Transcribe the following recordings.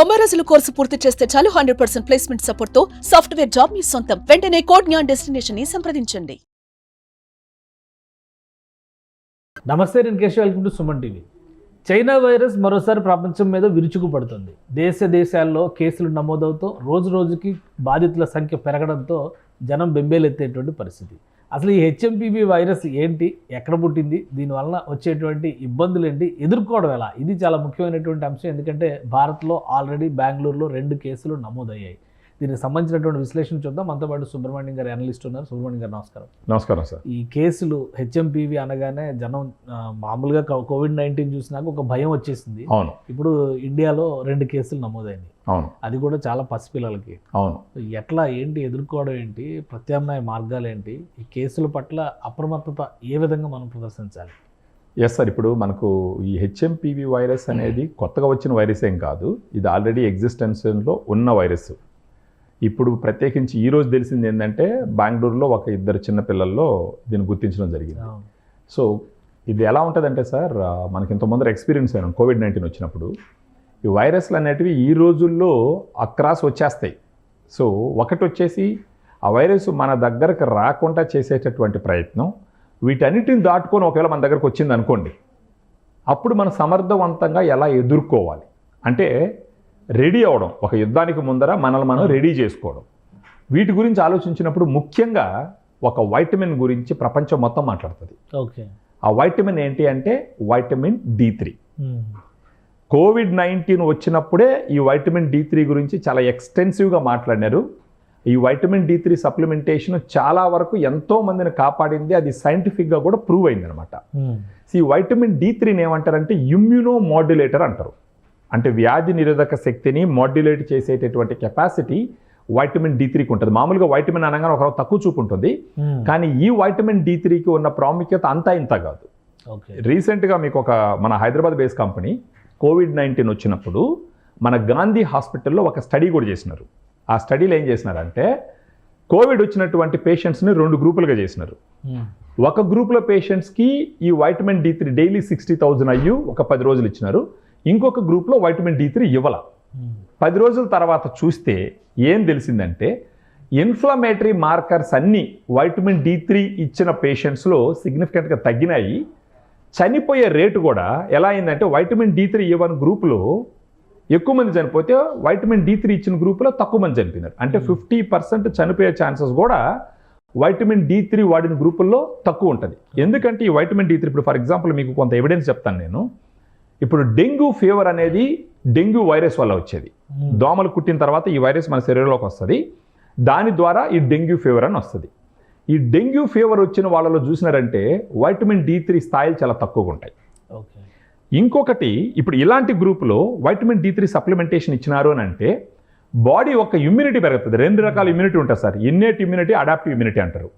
తొంభై రోజుల కోర్సు పూర్తి చేస్తే చాలు హండ్రెడ్ పర్సెంట్ ప్లేస్మెంట్ సపోర్ట్తో సాఫ్ట్వేర్ జాబ్ మీ సొంతం. వెంటనే కోడ్ జ్ఞాన్ డెస్టినేషన్ని సంప్రదించండి. నమస్తే నేను Keshav. Welcome to Suman TV. China virus మరోసారి ప్రపంచం మీద విరుచుకుపడుతుంది. దేశ దేశాల్లో కేసులు నమోదవుతూ రోజు రోజుకి బాధితుల సంఖ్య పెరగడంతో జనం బెంబేలెత్తేటువంటి పరిస్థితి. అసలు ఈ హెచ్ఎంపీవీ వైరస్ ఏంటి? ఎక్కడ పుట్టింది? దీనివలన వచ్చేటువంటి ఇబ్బందులు ఏంటి ఎదుర్కోవడం ఎలా? ఇది చాలా ముఖ్యమైనటువంటి అంశం. ఎందుకంటే భారత్లో ఆల్రెడీ బెంగళూరులో రెండు కేసులు నమోదయ్యాయి. దీనికి సంబంధించినటువంటి విశ్లేషణ చూద్దాం. మనతో పాటు సుబ్రహ్మణ్యం గారు అనలిస్ట్ ఉన్నారు. సుబ్రహ్మణ్యం గారు నమస్కారం. నమస్కారం సార్. ఈ కేసులు హెచ్ఎంపీవి అనగానే జనం మామూలుగా కోవిడ్ నైన్టీన్ చూసినాక ఒక భయం వచ్చేసింది. అవును. ఇప్పుడు ఇండియాలో రెండు కేసులు నమోదైనాయి. అవును. అది కూడా చాలా పసిపిల్లలకి. అవును. ఎట్లా ఏంటి ఎదుర్కోవడం ఏంటి ప్రత్యామ్నాయ మార్గాలు ఏంటి ఈ కేసుల పట్ల అప్రమత్తత ఏ విధంగా మనం ప్రదర్శించాలి? ఎస్ సార్ ఇప్పుడు మనకు ఈ హెచ్ఎంపీవి వైరస్ అనేది కొత్తగా వచ్చిన వైరస్ ఏం కాదు. ఇది ఆల్రెడీ ఎగ్జిస్టెన్స్లో ఉన్న వైరస్. ఇప్పుడు ప్రత్యేకించి ఈ రోజు తెలిసింది ఏంటంటే బెంగళూరులో ఒక ఇద్దరు చిన్న పిల్లల్లో దీన్ని గుర్తించడం జరిగింది. సో ఇది ఎలా ఉంటుందంటే సార్ మనకి ఇంత ముందర ఎక్స్పీరియన్స్ అయినాం కోవిడ్ నైన్టీన్ వచ్చినప్పుడు. ఈ వైరస్లు అనేటివి ఈ రోజుల్లో అక్రాస్ వచ్చేస్తాయి. సో ఒకటి వచ్చేసి ఆ వైరస్ మన దగ్గరకు రాకుండా చేసేటటువంటి ప్రయత్నం వీటన్నిటిని దాటుకొని ఒకవేళ మన దగ్గరకు వచ్చింది అనుకోండి అప్పుడు మనం సమర్థవంతంగా ఎలా ఎదుర్కోవాలి? అంటే రెడీ అవడం. ఒక యుద్ధానికి ముందర మనల్ని మనం రెడీ చేసుకోవడం. వీటి గురించి ఆలోచించినప్పుడు ముఖ్యంగా ఒక వైటమిన్ గురించి ప్రపంచం మొత్తం మాట్లాడుతుంది. ఓకే. ఆ వైటమిన్ ఏంటి అంటే vitamin D three. Um. Covid nineteen వచ్చినప్పుడే ఈ వైటమిన్ డి త్రీ గురించి చాలా ఎక్స్టెన్సివ్గా మాట్లాడినారు ఈ వైటమిన్ డి త్రీ సప్లిమెంటేషన్ చాలా వరకు ఎంతో మందిని కాపాడింది. అది సైంటిఫిక్గా కూడా ప్రూవ్ అయిందనమాట. సో ఈ వైటమిన్ డి త్రీని ఏమంటారంటే ఇమ్యూనో మాడ్యులేటర్ అంటారు. అంటే వ్యాధి నిరోధక శక్తిని మాడ్యులేట్ చేసేటటువంటి కెపాసిటీ వైటమిన్ డి త్రీకి ఉంటుంది. మామూలుగా వైటమిన్ అనగానే ఒక తక్కువ చూపు ఉంటుంది. ఉమ్. కానీ ఈ వైటమిన్ డి త్రీకి ఉన్న ప్రాముఖ్యత అంతా ఇంత కాదు. రీసెంట్గా మీకు ఒక మన Hyderabad base company covid nineteen వచ్చినప్పుడు మన గాంధీ హాస్పిటల్లో ఒక స్టడీ కూడా చేసినారు. ఆ స్టడీలో ఏం చేసినారంటే కోవిడ్ వచ్చినటువంటి పేషెంట్స్ని రెండు గ్రూపులుగా చేసినారు. ఉమ్. ఒక గ్రూప్లో పేషెంట్స్కి ఈ vitamin D three daily sixty thousand అయ్యు ఒక పది రోజులు ఇచ్చినారు. ఇంకొక గ్రూప్లో వైటమిన్ డి త్రీ ఇవ్వాల. పది రోజుల తర్వాత చూస్తే ఏం తెలిసిందంటే ఇన్ఫ్లమేటరీ మార్కర్స్ అన్నీ వైటమిన్ డి త్రీ ఇచ్చిన పేషెంట్స్లో సిగ్నిఫికెంట్గా తగ్గినాయి. చనిపోయే రేటు కూడా ఎలా అయిందంటే వైటమిన్ డి త్రీ ఇవ్వని గ్రూపులో ఎక్కువ మంది చనిపోతే వైటమిన్ డి త్రీ ఇచ్చిన గ్రూపులో తక్కువ మంది చనిపోయినారు. అంటే ఫిఫ్టీ పర్సెంట్ చనిపోయే ఛాన్సెస్ కూడా వైటమిన్ డి త్రీ వాడిన గ్రూపుల్లో తక్కువ ఉంటుంది. ఎందుకంటే ఈ వైటమిన్ డి త్రీ ఇప్పుడు ఫర్ ఎగ్జాంపుల్ మీకు కొంత ఎవిడెన్స్ చెప్తాను నేను. ఇప్పుడు డెంగ్యూ ఫీవర్ అనేది డెంగ్యూ వైరస్ వల్ల వచ్చేది. దోమలు కుట్టిన తర్వాత ఈ వైరస్ మన శరీరంలోకి వస్తుంది. దాని ద్వారా ఈ డెంగ్యూ ఫీవర్ అని వస్తుంది. ఈ డెంగ్యూ ఫీవర్ వచ్చిన వాళ్ళలో చూసినారంటే వైటమిన్ డి త్రీ స్థాయిలు చాలా తక్కువగా ఉంటాయి. ఇంకొకటి ఇప్పుడు ఇలాంటి గ్రూపులో వైటమిన్ డి త్రీ సప్లిమెంటేషన్ ఇచ్చినారు అని అంటే బాడీ ఒక ఇమ్యూనిటీ పెరుగుతుంది. రెండు రకాల ఇమ్యూనిటీ ఉంటుంది sir. Innate immunity adaptive immunity అంటారు.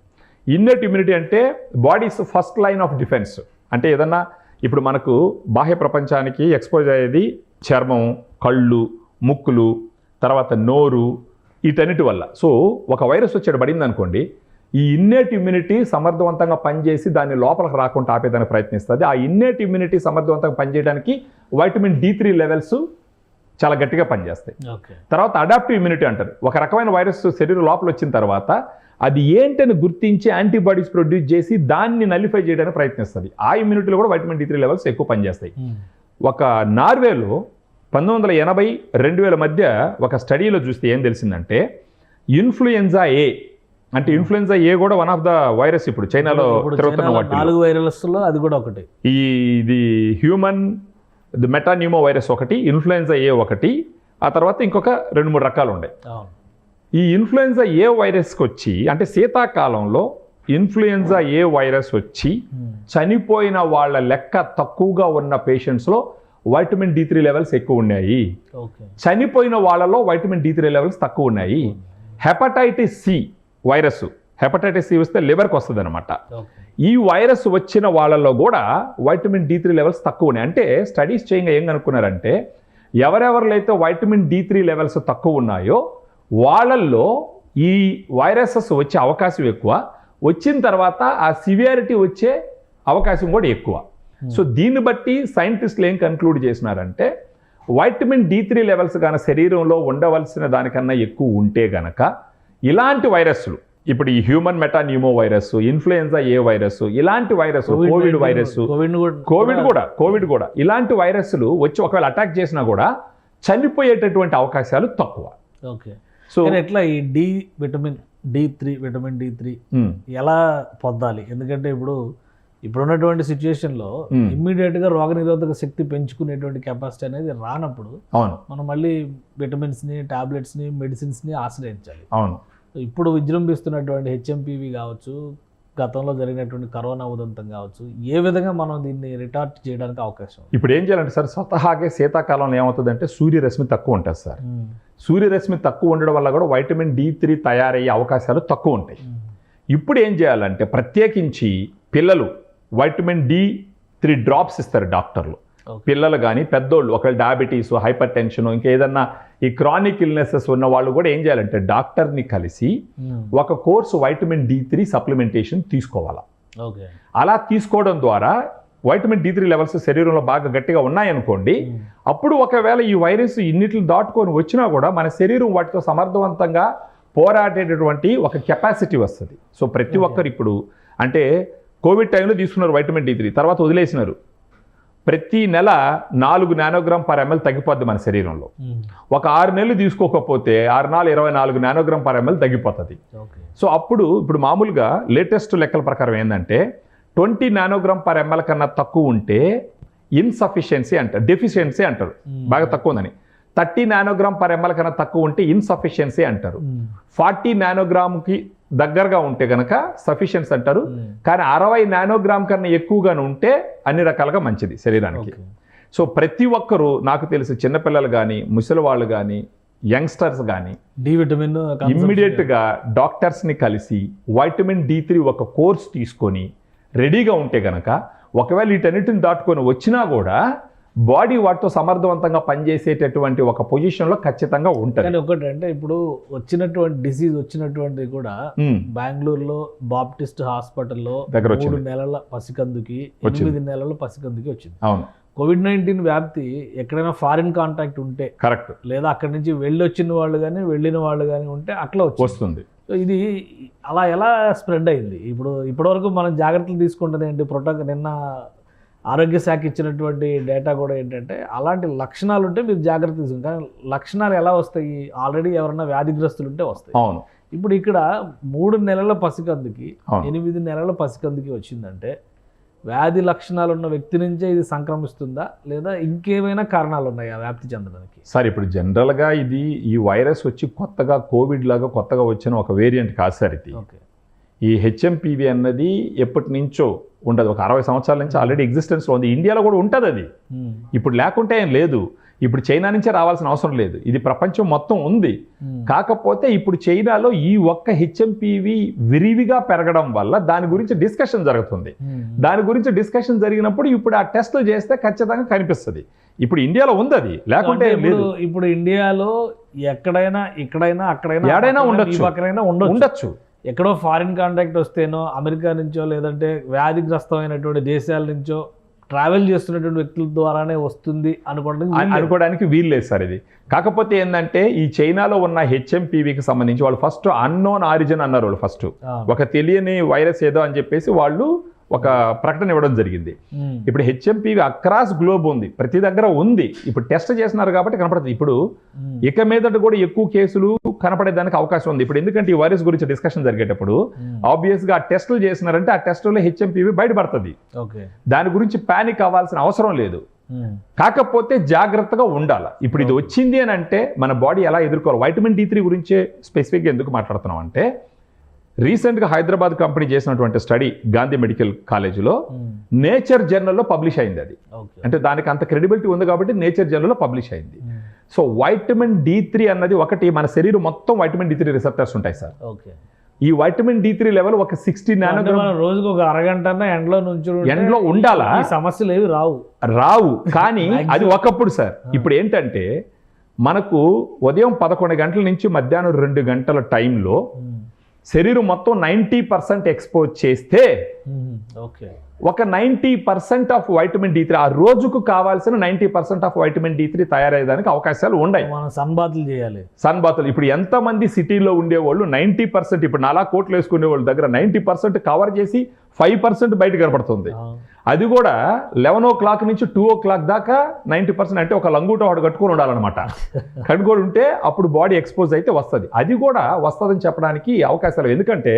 ఇన్నేట్ ఇమ్యూనిటీ అంటే body's first line of defence. అంటే ఏదన్నా ఇప్పుడు మనకు బాహ్య ప్రపంచానికి ఎక్స్పోజ్ అయ్యేది చర్మం కళ్ళు ముక్కులు తర్వాత నోరు వీటన్నిటి వల్ల. సో ఒక వైరస్ వచ్చాడు పడింది అనుకోండి ఈ ఇన్నేట్ ఇమ్యూనిటీ సమర్థవంతంగా పనిచేసి దాన్ని లోపలికి రాకుండా ఆపేదానికి ప్రయత్నిస్తుంది. ఆ ఇన్నేట్ ఇమ్యూనిటీ సమర్థవంతంగా పనిచేయడానికి వైటమిన్ డి త్రీ లెవెల్స్ చాలా గట్టిగా పనిచేస్తాయి. ఓకే. తర్వాత అడాప్టివ్ ఇమ్యూనిటీ అంటారు. ఒక రకమైన వైరస్ శరీరం లోపల వచ్చిన తర్వాత అది ఏంటని గుర్తించి యాంటీబాడీస్ ప్రొడ్యూస్ చేసి దాన్ని నలిఫై చేయడానికి ప్రయత్నిస్తుంది. ఆ ఇమ్యూనిటీలో కూడా వైటమిన్ డి త్రీ లెవెల్స్ ఎక్కువ పనిచేస్తాయి. ఉమ్. ఒక నార్వేలో పంతొమ్మిది వందల ఎనభై రెండు వేల మధ్య ఒక స్టడీలో చూస్తే ఏం తెలిసిందంటే ఇన్ఫ్లుయెన్జా ఏ అంటే ఇన్ఫ్లుయెన్జా ఏ కూడా వన్ ఆఫ్ ద వైరస్ ఇప్పుడు చైనాలో తిరుగుతున్న నాలుగు వైరస్లో అది కూడా ఒకటి. ఈ ఇది హ్యూమన్ ది మెటాన్యూమో వైరస్ ఒకటి ఇన్ఫ్లుయెన్జా ఏ ఒకటి ఆ తర్వాత ఇంకొక రెండు మూడు రకాలు ఉన్నాయి అవును. ఈ ఇన్ఫ్లుయెన్జా ఏ వైరస్కి వచ్చి అంటే శీతాకాలంలో ఇన్ఫ్లుయెన్జా ఏ వైరస్ వచ్చి. చనిపోయిన వాళ్ళ లెక్క తక్కువగా ఉన్న పేషెంట్స్లో వైటమిన్ డి త్రీ లెవెల్స్ ఎక్కువ ఉన్నాయి చనిపోయిన వాళ్ళలో వైటమిన్ డి త్రీ లెవెల్స్ తక్కువ ఉన్నాయి hepatitis C virus hepatitis C వస్తే లివర్కి వస్తుంది అనమాట ఈ వైరస్ వచ్చిన వాళ్ళలో కూడా వైటమిన్ డి త్రీ లెవెల్స్ తక్కువ ఉన్నాయి అంటే స్టడీస్ చేయంగా ఏం కనుక్కున్నారంటే ఎవరెవరిలో అయితే వైటమిన్ డి త్రీ లెవెల్స్ తక్కువ ఉన్నాయో వాళ్ళల్లో ఈ వైరసెస్ వచ్చే అవకాశం ఎక్కువ. వచ్చిన తర్వాత ఆ సివియారిటీ వచ్చే అవకాశం కూడా ఎక్కువ. సో దీన్ని బట్టి సైంటిస్టులు ఏం కన్క్లూడ్ చేసినారంటే వైటమిన్ డి త్రీ లెవెల్స్ గాన శరీరంలో ఉండవలసిన దానికన్నా ఎక్కువ ఉంటే గనక ఇలాంటి వైరస్లు ఇప్పుడు ఈ human metapneumovirus influenza A virus ఇలాంటి virus covid virus covid covid కూడా కోవిడ్ కూడా ఇలాంటి వైరస్లు వచ్చి ఒకవేళ అటాక్ చేసినా కూడా చనిపోయేటటువంటి అవకాశాలు తక్కువ. ఓకే. సో ఎట్లా ఈ D vitamin D three vitamin D three ఎలా పొందాలి? ఎందుకంటే ఇప్పుడు ఇప్పుడు ఉన్నటువంటి సిచ్యువేషన్లో Hmm. ఇమ్మీడియట్గా రోగనిరోధక శక్తి పెంచుకునేటువంటి కెపాసిటీ అనేది రానప్పుడు అవును. మనం మళ్ళీ విటమిన్స్ని టాబ్లెట్స్ని మెడిసిన్స్ని ఆశ్రయించాలి. అవును. ఇప్పుడు విజృంభిస్తున్నటువంటి హెచ్ఎంపీవి కావచ్చు గతంలో జరిగినటువంటి కరోనా ఉదంతం కావచ్చు ఏ విధంగా మనం దీన్ని రిటార్ట్ చేయడానికి అవకాశం? ఇప్పుడు ఏం చేయాలంటే సార్ స్వతహాగే శీతాకాలంలో ఏమవుతుందంటే సూర్యరశ్మి తక్కువ ఉంటుంది సార్. సూర్యరశ్మి తక్కువ ఉండడం వల్ల కూడా వైటమిన్ డి త్రీ తయారయ్యే అవకాశాలు తక్కువ ఉంటాయి. ఇప్పుడు ఏం చేయాలంటే ప్రత్యేకించి పిల్లలు వైటమిన్ డి త్రీ డ్రాప్స్ ఇస్తారు డాక్టర్లు. పిల్లలు కానీ పెద్దోళ్ళు ఒకవేళ డయాబెటీస్ హైపర్ టెన్షన్ ఇంకేదన్నా ఈ క్రానిక్ ఇల్నెసెస్ ఉన్న వాళ్ళు కూడా ఏం చేయాలంటే డాక్టర్ని కలిసి Hmm. ఒక course vitamin D three supplementation తీసుకోవాలా. అలా తీసుకోవడం ద్వారా వైటమిన్ డి త్రీ లెవెల్స్ శరీరంలో బాగా గట్టిగా ఉన్నాయనుకోండి Hmm. అప్పుడు ఒకవేళ ఈ వైరస్ ఇన్నిటిని దాటుకొని వచ్చినా కూడా మన శరీరం వాటితో సమర్థవంతంగా పోరాడేటటువంటి ఒక కెపాసిటీ వస్తుంది. సో ప్రతి ఒక్కరు ఇప్పుడు అంటే కోవిడ్ టైంలో తీసుకున్నారు వైటమిన్ డి త్రీ తర్వాత వదిలేసినారు. ప్రతి నెల నాలుగు నానోగ్రామ్ పర్ ఎంఎల్ తగ్గిపోద్ది మన శరీరంలో. ఒక ఆరు నెలలు తీసుకోకపోతే ఆరు నాలుగు ఇరవై నాలుగు నానోగ్రామ్ పర్ ఎంఎల్ తగ్గిపోతుంది సో అప్పుడు ఇప్పుడు మామూలుగా లేటెస్ట్ లెక్కల ప్రకారం ఏంటంటే ట్వంటీ నానోగ్రామ్ పర్ ఎంఎల్ కన్నా తక్కువ ఉంటే ఇన్సఫిషియన్సీ అంటారు డెఫిషియన్సీ అంటారు. బాగా తక్కువ ఉందని థర్టీ నానోగ్రామ్ పర్ ఎంఎల్ కన్నా తక్కువ ఉంటే ఇన్సఫిషియన్సీ అంటారు. ఫార్టీ నానోగ్రామ్కి దగ్గరగా ఉంటే కనుక సఫిషియన్స్ అంటారు. కానీ అరవై నానోగ్రామ్ కన్నా ఎక్కువగా ఉంటే అన్ని రకాలుగా మంచిది శరీరానికి. సో ప్రతి ఒక్కరూ నాకు తెలిసి చిన్నపిల్లలు కానీ ముసలి వాళ్ళు కానీ యంగ్స్టర్స్ కానీ డి విటమిన్ ఇమ్మీడియట్గా డాక్టర్స్ని కలిసి వైటమిన్ డి త్రీ ఒక కోర్స్ తీసుకొని రెడీగా ఉంటే గనక ఒకవేళ వీటన్నిటిని దాటుకొని వచ్చినా కూడా బాడీ వాటితో సమర్థవంతంగా పనిచేసేటటువంటి ఒక పొజిషన్లో ఖచ్చితంగా ఉంటుంది కానీ ఒకటి అంటే ఇప్పుడు వచ్చినటువంటి డిసీజ్ వచ్చినటువంటి కూడా బెంగళూరులో బాప్టిస్ట్ హాస్పిటల్లో దగ్గర మూడు. నెలల పసికందుకి. ఎనిమిది నెలల పసికందుకి వచ్చింది. అవును. కోవిడ్ నైన్టీన్ వ్యాప్తి ఎక్కడైనా ఫారిన్ కాంటాక్ట్ ఉంటే కరెక్ట్. లేదా అక్కడి నుంచి వెళ్ళి వచ్చిన వాళ్ళు కానీ వెళ్ళిన వాళ్ళు కానీ ఉంటే అట్లా వస్తుంది. సో ఇది అలా ఎలా స్ప్రెడ్ అయింది? ఇప్పుడు ఇప్పటివరకు మనం జాగ్రత్తలు తీసుకుంటుంది ఏంటి ప్రోటోకాల్ నిన్న ఆరోగ్య శాఖ ఇచ్చినటువంటి డేటా కూడా ఏంటంటే అలాంటి లక్షణాలు ఉంటే మీరు జాగ్రత్త తీసుకుంటారు కానీ లక్షణాలు ఎలా వస్తాయి? ఆల్రెడీ ఎవరన్నా వ్యాధిగ్రస్తులు ఉంటే వస్తాయి. అవును. ఇప్పుడు ఇక్కడ మూడు నెలల పసికందుకి. ఎనిమిది నెలల పసికందుకి వచ్చిందంటే వ్యాధి లక్షణాలు ఉన్న వ్యక్తి నుంచే ఇది సంక్రమిస్తుందా? లేదా ఇంకేమైనా కారణాలు ఉన్నాయా వ్యాప్తి చెందడానికి? సార్ ఇప్పుడు జనరల్గా ఇది ఈ వైరస్ వచ్చి కొత్తగా కోవిడ్ లాగా కొత్తగా వచ్చిన ఒక వేరియంట్ కాదు సార్ ఇది. ఓకే. ఈ హెచ్ఎంపీవీ అన్నది ఎప్పటి నుంచో ఉండదు. ఒక అరవై సంవత్సరాల నుంచి ఆల్రెడీ ఎగ్జిస్టెన్స్లో ఉంది. ఇండియాలో కూడా ఉంటుంది అది. ఉమ్, ఇప్పుడు లేకుంటే ఏం లేదు. ఇప్పుడు చైనా నుంచే రావాల్సిన అవసరం లేదు. ఇది ప్రపంచం మొత్తం ఉంది. ఉమ్, కాకపోతే ఇప్పుడు చైనాలో ఈ ఒక్క హెచ్ఎంపీవి విరివిగా పెరగడం వల్ల దాని గురించి డిస్కషన్ జరుగుతుంది. దాని గురించి డిస్కషన్ జరిగినప్పుడు ఇప్పుడు ఆ టెస్ట్లు చేస్తే ఖచ్చితంగా కనిపిస్తుంది. ఇప్పుడు ఇండియాలో ఉంది అది. లేకుంటే ఇప్పుడు ఇండియాలో ఎక్కడైనా ఇక్కడైనా అక్కడైనా ఎక్కడైనా ఉండొచ్చు. ఉండొచ్చు. ఎక్కడో ఫారిన్ కాంటాక్ట్ వస్తేనో అమెరికా నుంచో లేదంటే వ్యాధిగ్రస్తమైనటువంటి దేశాల నుంచో ట్రావెల్ చేస్తున్నటువంటి వ్యక్తుల ద్వారానే వస్తుంది అనుకోవడం అ- అనుకోవడానికి వీలు లేదు సార్ ఇది. కాకపోతే ఏంటంటే ఈ చైనాలో ఉన్న హెచ్ఎంపీవీకి సంబంధించి వాళ్ళు ఫస్ట్ అన్నోన్ ఆరిజిన్ అన్నారు వాళ్ళు ఫస్ట్. ఒక తెలియని వైరస్ ఏదో అని చెప్పేసి వాళ్ళు ఒక ప్రకటన ఇవ్వడం జరిగింది. ఇప్పుడు హెచ్ఎంపీవి అక్రాస్ గ్లోబ్ ఉంది. ప్రతి దగ్గర ఉంది. ఇప్పుడు టెస్ట్ చేస్తున్నారు కాబట్టి కనపడుతుంది. ఇప్పుడు ఇక మీదట కూడా ఎక్కువ కేసులు కనపడేదానికి అవకాశం ఉంది. ఇప్పుడు ఎందుకంటే ఈ వైరస్ గురించి డిస్కషన్ జరిగేటప్పుడు ఆబ్వియస్గా ఆ టెస్టులు చేసినారంటే ఆ టెస్టులో హెచ్ఎంపీవి బయటపడుతుంది. దాని గురించి పానిక్ అవ్వాల్సిన అవసరం లేదు. కాకపోతే జాగ్రత్తగా ఉండాలి. ఇప్పుడు ఇది వచ్చింది అని అంటే మన బాడీ ఎలా ఎదుర్కోవాలి? వైటమిన్ డి త్రీ గురించే స్పెసిఫిక్గా ఎందుకు మాట్లాడుతున్నాం అంటే రీసెంట్గా హైదరాబాద్ కంపెనీ చేసినటువంటి స్టడీ గాంధీ మెడికల్ కాలేజీలో నేచర్ జర్నల్లో పబ్లిష్ అయింది అది. అంటే దానికి అంత క్రెడిబిలిటీ ఉంది కాబట్టి నేచర్ జర్నల్లో పబ్లిష్ అయింది. సో వైటమిన్ డి త్రీ అన్నది ఒకటి మన శరీరం మొత్తం వైటమిన్ డి త్రీ రిసెప్టర్స్ ఉంటాయి సార్. ఈ వైటమిన్ డి త్రీ లెవెల్ ఒక సిక్స్టీ నానోగ్రామ్ మనం రోజుకు ఒక అరగంట ఎండలో నుంచి ఎండలో ఉండాలా? సమస్యలు ఏవి రావు. రావు. కానీ. అది ఒకప్పుడు సార్. ఇప్పుడు ఏంటంటే మనకు ఉదయం పదకొండు గంటల నుంచి మధ్యాహ్నం రెండు గంటల టైంలో శరీరం మొత్తం నైంటీ పర్సెంట్ ఎక్స్పోజ్ చేస్తే ఓకే ఒక ninety percent of vitamin D three ఆ రోజుకు కావాల్సిన ninety percent of vitamin D three తయారయ్యేదానికి అవకాశాలు ఉన్నాయి. మనం సన్బాతులు చేయాలి. సన్ బాతులు ఇప్పుడు ఎంతమంది సిటీలో ఉండేవాళ్ళు నైంటీ పర్సెంట్ ఇప్పుడు నాలా కోట్లు వేసుకునే వాళ్ళ దగ్గర నైంటీ పర్సెంట్ కవర్ చేసి ఫైవ్ పర్సెంట్ బయట కనపడుతుంది. అది కూడా లెవెన్ ఓ క్లాక్ నుంచి టూ ఓ క్లాక్ దాకా నైంటీ పర్సెంట్ అంటే ఒక లంగూట వాడు కట్టుకొని ఉండాలన్నమాట. కట్టుకొని ఉంటే అప్పుడు బాడీ ఎక్స్పోజ్ అయితే వస్తుంది. అది కూడా వస్తుందని చెప్పడానికి అవకాశాలు ఎందుకంటే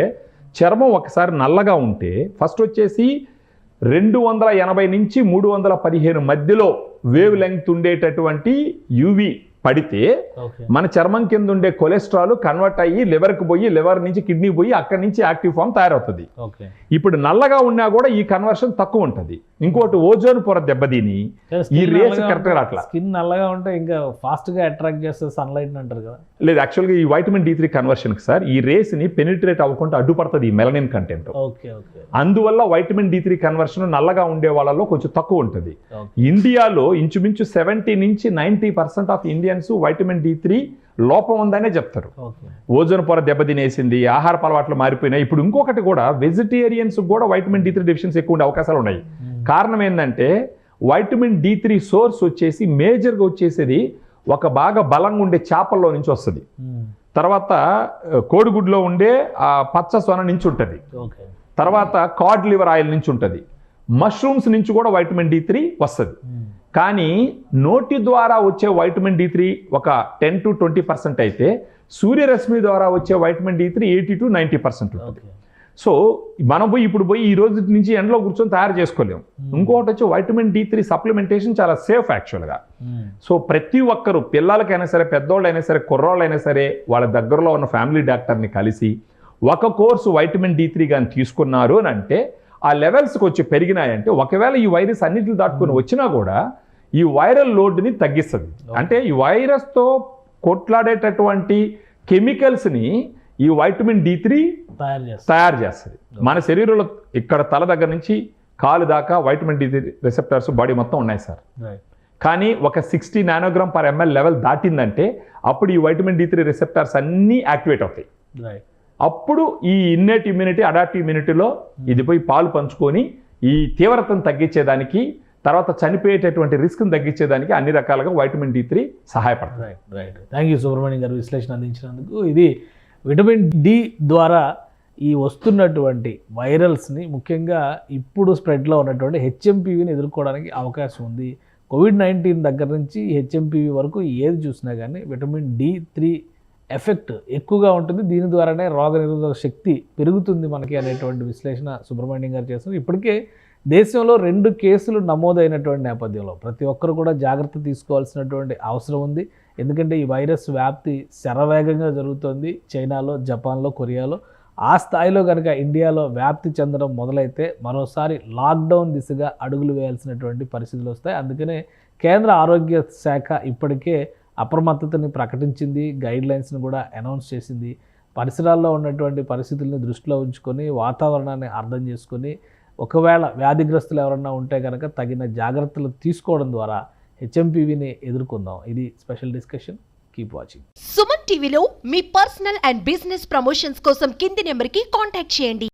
చర్మం ఒకసారి నల్లగా ఉంటే ఫస్ట్ వచ్చేసి రెండు వందల ఎనభై నుంచి మూడు వందల పదిహేను మధ్యలో వేవ్ లెంగ్త్ ఉండేటటువంటి యూవి పడితే మన చర్మం కింద ఉండే కొలెస్ట్రాల్ కన్వర్ట్ అయ్యి లివర్కి పోయి లివర్ నుంచి కిడ్నీ పోయి అక్కడి నుంచి యాక్టివ్ ఫామ్ తయారవుతుంది. ఇప్పుడు నల్లగా ఉన్నా కూడా ఈ కన్వర్షన్ తక్కువ ఉంటుంది. ఇంకోటి ఓజోన్ పొర దెబ్బతిని ఈ రేస్ కరెక్ట్గా రావట్లా. స్కిన్ నల్లగా ఉంటే ఇంకా ఫాస్ట్గా అట్రాక్ట్ చేస్తే సన్లైట్ అంటారు కదా. లేదు యాక్చువల్గా ఈ వైటమిన్ డి త్రీ కన్వర్షన్కి సార్ ఈ రేస్ని పెనిట్రేట్ అవ్వకుండా అడ్డుపడుతుంది ఈ మెలనిన్ కంటెంట్ అందువల్ల వైటమిన్ డి త్రీ కన్వర్షన్ నల్లగా ఉండే వాళ్ళలో కొంచెం తక్కువ ఉంటుంది. ఇండియాలో ఇంచుమించు సెవెంటీ నుంచి ninety percent of Indians vitamin D three లోపం ఉందనే చెప్తారు. ఓజోన్ పొర దెబ్బతినేసింది ఆహార అలవాట్లు మారిపోయినాయి. ఇప్పుడు ఇంకొకటి కూడా వెజిటేరియన్స్ కూడా వైటమిన్ డి త్రీ డెఫిషియన్సీ ఎక్కువ ఉండే అవకాశాలు ఉన్నాయి. కారణం ఏంటంటే వైటమిన్ డి త్రీ సోర్స్ వచ్చేసి మేజర్గా వచ్చేసేది ఒక బాగా బలంగా ఉండే చేపల్లో నుంచి వస్తుంది. తర్వాత కోడిగుడ్లో ఉండే ఆ పచ్చ సొన నుంచి ఉంటుంది. తర్వాత కాడ్ లివర్ ఆయిల్ నుంచి ఉంటుంది. మష్రూమ్స్ నుంచి కూడా వైటమిన్ డి త్రీ వస్తుంది. కానీ నోటి ద్వారా వచ్చే వైటమిన్ డి త్రీ ఒక టెన్ టు ట్వంటీ పర్సెంట్ అయితే సూర్యరశ్మి ద్వారా వచ్చే vitamin D three eighty to ninety percent ఉంటుంది. సో మనం పోయి ఇప్పుడు పోయి ఈ రోజు నుంచి ఎండలో కూర్చొని తయారు చేసుకోలేము. ఇంకొకటి వచ్చి వైటమిన్ డి త్రీ సప్లిమెంటేషన్ చాలా సేఫ్ యాక్చువల్గా. సో ప్రతి ఒక్కరు పిల్లలకైనా సరే పెద్దోళ్ళైనా సరే కుర్రోళ్ళైనా సరే వాళ్ళ దగ్గరలో ఉన్న ఫ్యామిలీ డాక్టర్ని కలిసి ఒక కోర్సు వైటమిన్ డి త్రీ కానీ తీసుకున్నారు అని అంటే ఆ లెవెల్స్కి వచ్చి పెరిగినాయంటే ఒకవేళ ఈ వైరస్ అన్నిటిని దాటుకొని వచ్చినా కూడా ఈ వైరల్ లోడ్ని తగ్గిస్తుంది. అంటే ఈ వైరస్తో కొట్లాడేటటువంటి కెమికల్స్ని ఈ వైటమిన్ డి త్రీ తయారు చేస్తుంది. మన శరీరంలో ఇక్కడ తల దగ్గర నుంచి కాలు దాకా వైటమిన్ డి రిసెప్టర్స్ బాడీ మొత్తం ఉన్నాయి సార్. కానీ ఒక sixty nanogram per ML level దాటిందంటే అప్పుడు ఈ వైటమిన్ డి త్రీ రిసెప్టర్స్ అన్నీ యాక్టివేట్ అవుతాయి. అప్పుడు ఈ ఇన్నేట్ ఇమ్యూనిటీ అడాప్టివ్ ఇమ్యూనిటీలో ఇది పోయి పాలు పంచుకొని ఈ తీవ్రతను తగ్గించేదానికి తర్వాత చనిపోయేటటువంటి రిస్క్ని తగ్గించేదానికి అన్ని రకాలుగా వైటమిన్ డి త్రీ సహాయపడుతుంది. Right right thank you Subrahmanyam garu విశ్లేషణ అందించినందుకు. ఇది విటమిన్ డి ద్వారా ఈ వస్తున్నటువంటి వైరల్స్ని ముఖ్యంగా ఇప్పుడు స్ప్రెడ్లో ఉన్నటువంటి హెచ్ఎంపీవీని ఎదుర్కోవడానికి అవకాశం ఉంది. కోవిడ్ నైన్టీన్ దగ్గర నుంచి హెచ్ఎంపీవీ వరకు ఏది చూసినా కానీ విటమిన్ డి త్రీ ఎఫెక్ట్ ఎక్కువగా ఉంటుంది. దీని ద్వారానే రోగనిరోధక శక్తి పెరుగుతుంది మనకి అనేటువంటి విశ్లేషణ సుబ్రహ్మణ్యం గారు చేస్తున్నారు. ఇప్పటికే దేశంలో రెండు కేసులు నమోదైనటువంటి నేపథ్యంలో ప్రతి ఒక్కరు కూడా జాగ్రత్త తీసుకోవాల్సినటువంటి అవసరం ఉంది. ఎందుకంటే ఈ వైరస్ వ్యాప్తి శరవేగంగా జరుగుతోంది చైనాలో జపాన్లో కొరియాలో. ఆ స్థాయిలో కనుక ఇండియాలో వ్యాప్తి చెందడం మొదలైతే మరోసారి లాక్డౌన్ దిశగా అడుగులు వేయాల్సినటువంటి పరిస్థితులు వస్తాయి. అందుకనే కేంద్ర ఆరోగ్య శాఖ ఇప్పటికే అప్రమత్తతని ప్రకటించింది గైడ్ లైన్స్ని కూడా అనౌన్స్ చేసింది. పరిసరాల్లో ఉన్నటువంటి పరిస్థితుల్ని దృష్టిలో ఉంచుకొని వాతావరణాన్ని అర్థం చేసుకొని ఒకవేళ వ్యాధిగ్రస్తులు ఎవరన్నా ఉంటే కనుక తగిన జాగ్రత్తలు తీసుకోవడం ద్వారా హెచ్ఎంపీవీని ఎదుర్కొందాం. ఇది special discussion. Keep watching. Suman టీవీలో మీ పర్సనల్ అండ్ బిజినెస్ ప్రమోషన్స్ కోసం కింది నెంబర్కి కాంటాక్ట్ చేయండి.